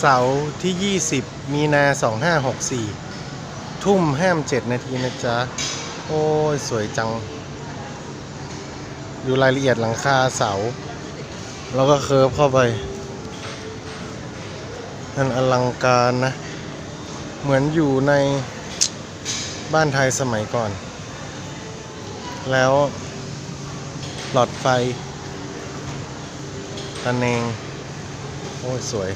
เสาร์ที่ 20 มีนา 2564 ทุ่มห้าม7นาทีนะจ๊ะ โอ้ย สวยจัง ดูรายละเอียดหลังคาเสา แล้วก็เคิร์ฟเข้าไปมันอลังการนะ เหมือนอยู่ในบ้านไทยสมัยก่อน แล้วหลอดไฟตะเนงโอ้ยสวย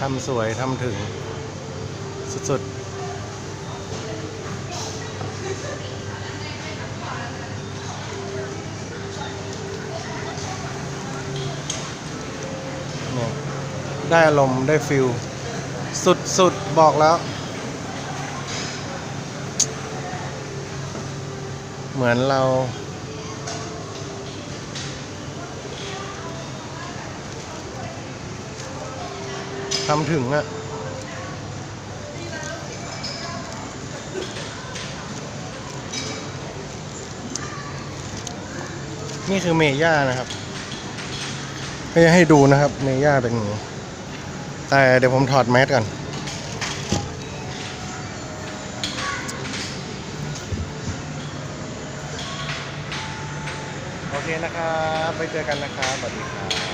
ทำสวยทำถึง สุดๆได้อารมณ์ได้ฟิลสุดๆ บอกแล้ว เหมือนเรา ทำถึงอะนี่คือเมย่านะครับไม่ให้ดูนะครับ เมย่าเป็นอย่างนี้แต่เดี๋ยวผมถอดแมสก่อนโอเคนะครับ ไปเจอกันนะครับสวัสดีครับ